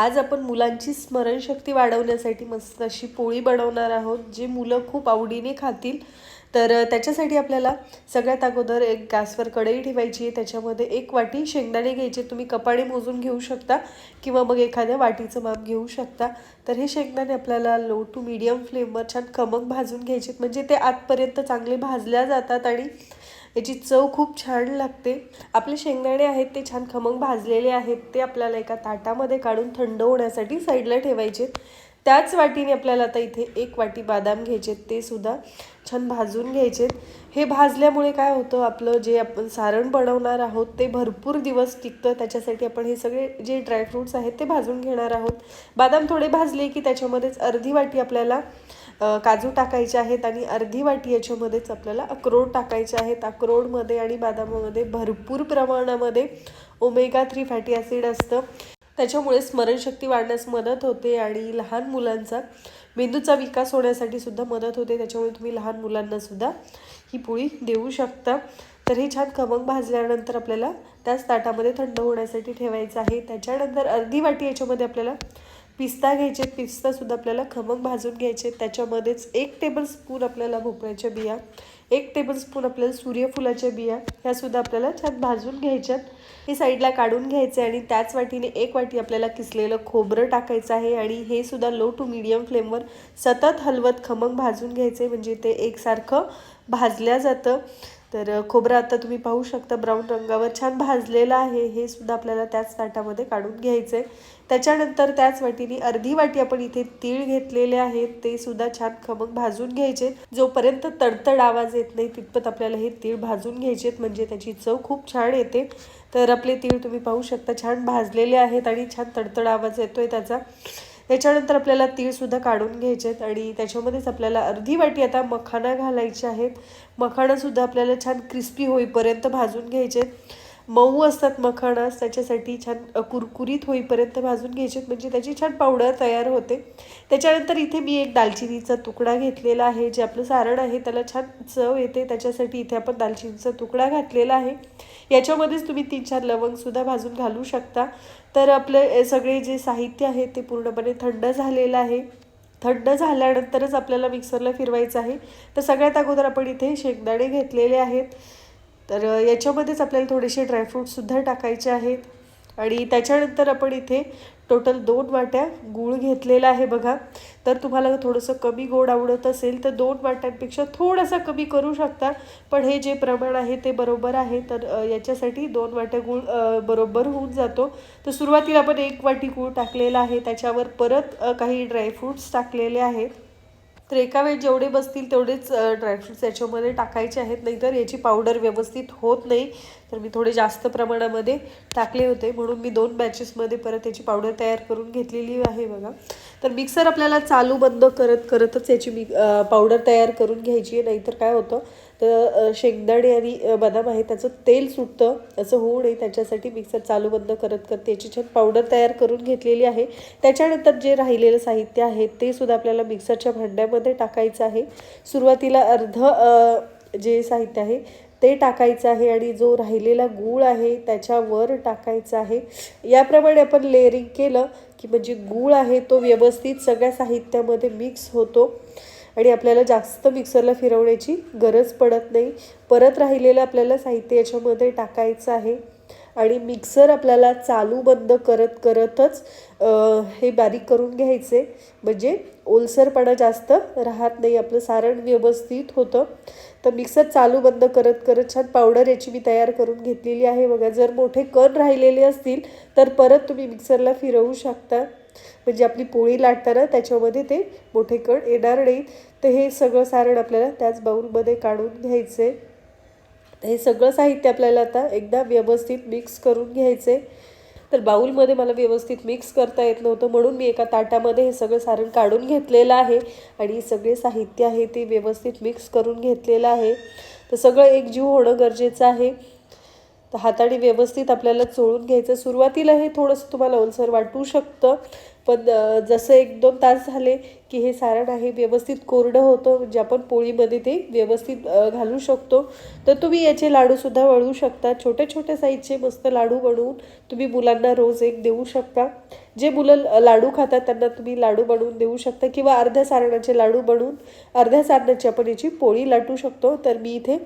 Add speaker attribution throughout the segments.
Speaker 1: आज आपण मुलांची स्मरणशक्ती वाढवण्यासाठी मस्त अशी पोळी बनवणार आहोत जी मुलं खूप आवडीने खातील. तर त्याच्यासाठी आपल्याला सगळ्यात अगोदर एक गॅसवर कढई ठेवायची आहे. त्याच्यामध्ये एक वाटी शेंगदाणे घ्यायचे. तुम्ही कपाडे मोजून घेऊ शकता किंवा मग एखाद्या वाटीचं माप घेऊ शकता. तर हे शेंगदाणे आपल्याला लो टू मीडियम फ्लेमवर छान खमक भाजून घ्यायचे म्हणजे ते आतपर्यंत चांगले भाजल्या जातात आणि याची चव खूप छान लागते. आपले शेंगदाणे आहेत ते छान खमंग भाजलेले आहेत ते आपल्याला एका ताटामध्ये काढून थंड होण्यासाठी साईडला ठेवायचे. त्याच वाटीने आपल्याला आता इथे एक वाटी बदाम घ्यायचे ते सुद्धा छान भाजून घ्यायचे. हे भाजल्यामुळे काय होतं आपलं जे आपण सारण बनवणार आहोत ते भरपूर दिवस टिकतं. त्याच्यासाठी आपण हे सगळे जे ड्रायफ्रूट्स आहेत ते भाजून घेणार आहोत. बदाम थोडे भाजले की त्याच्यामध्येच अर्धी वाटी आपल्याला काजू टाकायचे आहेत आणि अर्धी वाटी याच्यामध्येच आपल्याला अक्रोड टाकायचे आहेत. अक्रोडमध्ये आणि बदामामध्ये भरपूर प्रमाणामध्ये ओमेगा थ्री फॅटी ॲसिड असतं. त्याच्यामुळे स्मरणशक्ती वाढण्यास मदत होते आणि लहान मुलांचा मेंदूचा विकास होण्यासाठी सुद्धा मदत होते. त्याच्यामुळे तुम्ही लहान मुलांना सुद्धा ही पोळी देऊ शकता. तर हे छान खमंग भाजल्यानंतर आपल्याला त्याच ताटामध्ये थंड होण्यासाठी ठेवायचं आहे. त्याच्यानंतर अर्धी वाटी याच्यामध्ये आपल्याला पिस्ता घ्यायचे. पिस्तासुद्धा आपल्याला खमंग भाजून घ्यायचे. त्याच्यामध्येच एक टेबलस्पून आपल्याला भोपळ्याच्या बिया एक टेबलस्पून आपल्याला सूर्यफुलाच्या बिया ह्यासुद्धा आपल्याला छान भाजून घ्यायच्यात हे साईडला काढून घ्यायचे आणि त्याच वाटीने एक वाटी आपल्याला किसलेलं खोबरं टाकायचं आहे आणि हे सुद्धा लो टू मीडियम फ्लेमवर सतत हलवत खमंग भाजून घ्यायचे. म्हणजे ते एकसारखं भाजल्या जातं. तर खोबरं आता तुम्ही पाहू शकता ब्राऊन रंगावर छान भाजलेलं आहे. हे सुद्धा आपल्याला त्याच ताटामध्ये काढून घ्यायचं आहे त्याच्यानंतर त्याच वाटीने अर्धी वाटी आपण इथे तीळ घेतलेले आहेत ते सुद्धा छान खमंग भाजून घ्यायचे. जोपर्यंत तडतड आवाज येत नाही तितपत आपल्याला हे तीळ भाजून घ्यायचेत. म्हणजे त्याची चव खूप छान येते. तर आपले तीळ तुम्ही पाहू शकता छान भाजलेले आहेत आणि छान तडतड आवाज येतोय त्याचा. त्याच्यानंतर आपल्याला तीळसुद्धा काढून घ्यायचे आहेत आणि त्याच्यामध्येच आपल्याला अर्धी वाटी आता मखाना घालायचे आहेत. मखाणासुद्धा आपल्याला छान क्रिस्पी होईपर्यंत भाजून घ्यायचे. आहेत मऊ असतात मखाणास त्याच्यासाठी छान कुरकुरीत होईपर्यंत भाजून घ्यायचे. आहेत म्हणजे त्याची छान पावडर तयार होते. त्याच्यानंतर इथे मी एक दालचिनीचा तुकडा घेतलेला आहे. जे आपलं सारण आहे त्याला छान चव येते. त्याच्यासाठी इथे आपण दालचिनीचा तुकडा घातलेला आहे. याच्यामध्येच तुम्ही तीन चार लवंगसुद्धा भाजून घालू शकता. तर आपले सगळे जे साहित्य आहे ते पूर्णपणे थंड झालेलं आहे. थंड झाल्यानंतरच आपल्याला मिक्सरला फिरवायचं आहे. तर सगळ्यात अगोदर आपण इथे शेंगदाणे घेतलेले आहेत. तर याच्यामध्येच आपल्याला थोडेसे ड्रायफ्रूटसुद्धा टाकायचे आहेत. आणि त्याच्यानंतर आपण इथे टोटल दोन वाट्या गूळ घेतलेला आहे बघा. तर तुम्हाला थोडंसं कमी गोड आवडत असेल तर दोन वाट्यांपेक्षा थोडासा कमी करू शकता. पण हे जे प्रमाण आहे ते बरोबर आहे. तर याच्यासाठी दोन वाट्या गूळ बरोबर होऊन जातो. तर सुरुवातीला आपण एक वाटी गूळ टाकलेला आहे. त्याच्यावर परत काही ड्रायफ्रूट्स टाकलेले आहेत. तर एका वेळी जेवढे बसतील तेवढेच ड्रायफ्रुट्स याच्यामध्ये टाकायचे आहेत. नाहीतर याची पावडर व्यवस्थित होत नाही. तर मी थोडे जास्त प्रमाणामध्ये टाकले होते. म्हणून मी दोन बॅचेसमध्ये परत याची पावडर तयार करून घेतलेली आहे बघा. तर मिक्सर आपल्याला चालू बंद करत करतच याची मी पावडर तयार करून घ्यायची आहे. नाहीतर काय होतं तर शेंगदाणे आणि बदाम आहे त्याचं तेल सुटतं असं होऊ नये त्याच्यासाठी मिक्सर चालू बंद करत करत याची छान पावडर तयार करून घेतलेली आहे. त्याच्यानंतर जे राहिलेलं साहित्य आहे ते सुद्धा आपल्याला मिक्सरच्या भांड्यामध्ये टाकायचं आहे. सुरुवातीला अर्ध जे साहित्य आहे ते टाकायचं आहे आणि जो राहिलेला गूळ आहे त्याच्यावर टाकायचा आहे. याप्रमाणे आपण लेअरिंग केलं की म्हणजे गूळ आहे तो व्यवस्थित सगळ्या साहित्यामध्ये मिक्स होतो. आणि आपल्याला जास्त मिक्सरला फिरवण्याची गरज पडत नाही. परत राहिलेलं आपल्याला साहित्य याच्यामध्ये टाकायचं आहे. आणि मिक्सर आपल्याला चालू बंद करत करतच हे बारीक करून घ्यायचे. म्हणजे ओलसरपणा जास्त राहत नाही. आपलं सारण व्यवस्थित होतं. तर मिक्सर चालू बंद करत करत छान पावडर याची मी तयार करून घेतलेली आहे. बघा जर मोठे कण राहिलेले असतील तर परत तुम्ही मिक्सरला फिरवू शकता. म्हणजे आपली पोळी लाटताना त्याच्यामध्ये ते मोठे कण येणार नाही तर हे सगळं सारण आपल्याला त्याच बाऊलमध्ये काढून घ्यायचे. हे सगळं साहित्य आपल्याला आता एकदा व्यवस्थित मिक्स करून घ्यायचे. तर बाऊलमध्ये मला व्यवस्थित मिक्स करता येत नव्हतं म्हणून मी एका ताटामध्ये हे सगळं सारण काढून घेतलेलं आहे आणि सगळे साहित्य आहे ते व्यवस्थित मिक्स करून घेतलेलं आहे. तर सगळं एकजीव होणं गरजेचं आहे. तर हाताने व्यवस्थित आपल्याला चोळून घ्यायचं. सुरुवातीला हे थोडंसं तुम्हाला ओलसर वाटू शकतं. पण जसं एक दोन तास झाले की हे सारण आहे व्यवस्थित कोरडं होतं म्हणजे आपण पोळीमध्ये ते व्यवस्थित घालू शकतो. तर तुम्ही याचे लाडूसुद्धा वळवू शकता. छोटे छोटे साईजचे मस्त लाडू बनवून तुम्ही मुलांना रोज एक देऊ शकता. जे मुलं लाडू खातात त्यांना तुम्ही लाडू बनवून देऊ शकता किंवा अर्ध्या सारणाचे लाडू बनवून अर्ध्या सारणाची आपण याची पोळी लाटू शकतो. तर मी इथे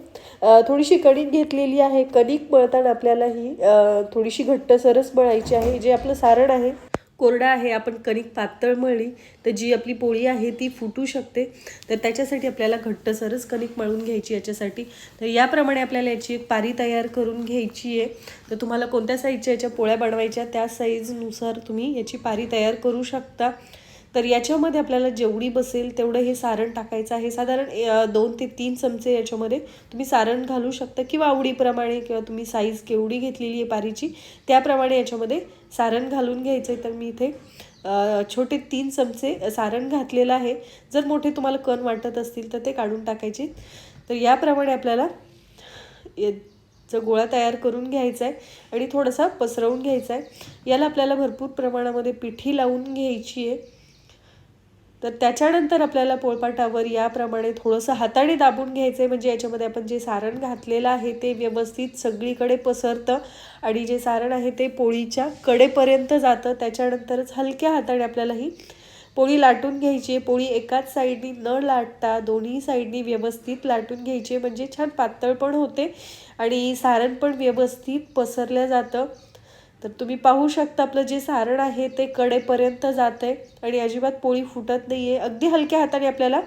Speaker 1: थोडीशी कणिक घेतलेली आहे. कणिक मळताना आपल्याला ही थोडीशी घट्ट सरस मळायची आहे जे आपलं सारण आहे. कोरडा आहे आपण कणिक पातळ मळली तर जी आपली पोळी आहे ती फुटू शकते. तर त्याच्यासाठी आपल्याला घट्टसरच कणिक मळून घ्यायची याच्यासाठी. तर याप्रमाणे आपल्याला याची एक पारी तयार करून घ्यायची आहे. तर तुम्हाला कोणत्या साईजच्या याच्या पोळ्या बनवायच्या त्या साईजनुसार तुम्ही याची पारी तयार करू शकता. तर याच्यामध्ये आपल्याला जेवढी बसेल तेवढं हे सारण टाकायचं आहे. साधारण दोन ते तीन चमचे याच्यामध्ये तुम्ही सारण घालू शकता किंवा आवडीप्रमाणे किंवा तुम्ही साईज केवढी घेतलेली आहे पारीची त्याप्रमाणे याच्यामध्ये सारण घालून घ्यायचं आहे तर मी इथे छोटे तीन चमचे सारण घातलेलं आहे. जर मोठे तुम्हाला कण वाटत असतील तर ते काढून टाकायचे. तर याप्रमाणे आपल्याला याचा गोळा तयार करून घ्यायचा आहे आणि थोडासा पसरवून घ्यायचा आहे याला आपल्याला भरपूर प्रमाणामध्ये पिठी लावून घ्यायची आहे तर त्याच्यानंतर आपल्याला पोळपाटावर याप्रमाणे थोडंसं हाताने दाबून घ्यायचं आहे म्हणजे याच्यामध्ये आपण जे सारण घातलेलं आहे ते व्यवस्थित सगळीकडे पसरतं आणि जे सारण आहे ते पोळीच्या कडेपर्यंत जातं. त्याच्यानंतरच हलक्या हाताने आपल्याला ही पोळी लाटून घ्यायची. आहे पोळी एकाच साईडनी न लाटता दोन्ही साईडनी व्यवस्थित लाटून घ्यायची. आहे म्हणजे छान पातळ पण होते आणि सारण पण व्यवस्थित पसरलं जातं. तर तुम्ही पाहू शकता आपलं जे सारण आहे ते कडेपर्यंत जात आहे आणि अजिबात पोळी फुटत नाही आहे अगदी हलक्या हाताने आपल्याला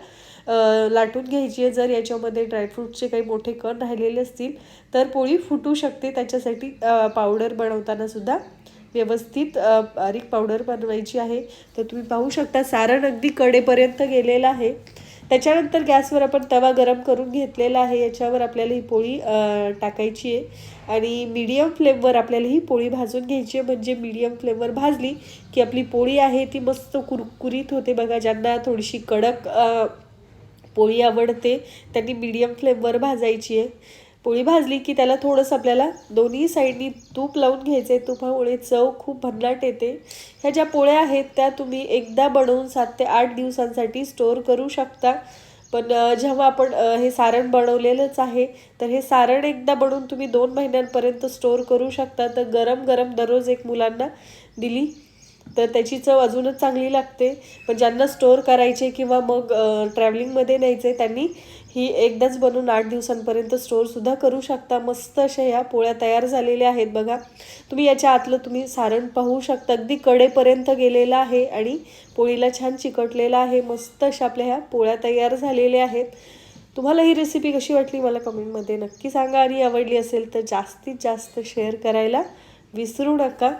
Speaker 1: लाटून घ्यायची आहे. जर याच्यामध्ये ड्रायफ्रूटचे काही मोठे कण राहिलेले असतील तर पोळी फुटू शकते. त्याच्यासाठी पावडर बनवताना सुद्धा व्यवस्थित बारीक पावडर बनवायची आहे. तर तुम्ही पाहू शकता सारण अगदी कडेपर्यंत गेलेलं आहे. त्याच्यानंतर गॅसवर आपण तवा गरम करून घेतलेला आहे. याच्यावर आपल्याला ही पोळी टाकायची आहे. आणि मीडियम फ्लेमवर आपल्याला ही पोळी भाजून घ्यायची आहे. म्हणजे मीडियम फ्लेमवर भाजली की आपली पोळी आहे ती मस्त कुरकुरीत होते बघा. ज्यांना थोडीशी कडक पोळी आवडते त्यांनी मीडियम फ्लेमवर भाजायची आहे. पोळी भाजली की त्याला थोडंसं आपल्याला दोन्ही साईडनी तूप लावून घ्यायचं आहे तुपामुळे चव खूप भन्नाट येते. ह्या ज्या पोळ्या आहेत त्या तुम्ही एकदा बनवून सात ते आठ दिवसांसाठी स्टोअर करू शकता. पण जेव्हा आपण हे सारण बनवलेलंच आहे तर हे सारण एकदा बनवून तुम्ही दोन महिन्यांपर्यंत स्टोअर करू शकता. तर गरम गरम दररोज एक मुलांना दिली. तर त्याची चव अजूनच चांगली लागते. पण ज्यांना स्टोअर करायचे किंवा मग ट्रॅव्हलिंगमध्ये न्यायचे त्यांनी ही एकदाच बनवून आठ दिवसांपर्यंत स्टोअरसुद्धा करू शकता. मस्त अशा ह्या पोळ्या तयार झालेल्या आहेत बघा. तुम्ही याच्या आतलं तुम्ही सारण पाहू शकता. अगदी कडेपर्यंत गेलेलं आहे आणि पोळीला छान चिकटलेलं आहे. मस्त अशा आपल्या ह्या पोळ्या तयार झालेल्या आहेत. तुम्हाला ही रेसिपी कशी वाटली मला कमेंटमध्ये नक्की सांगा. आणि आवडली असेल तर जास्तीत जास्त शेअर करायला विसरू नका.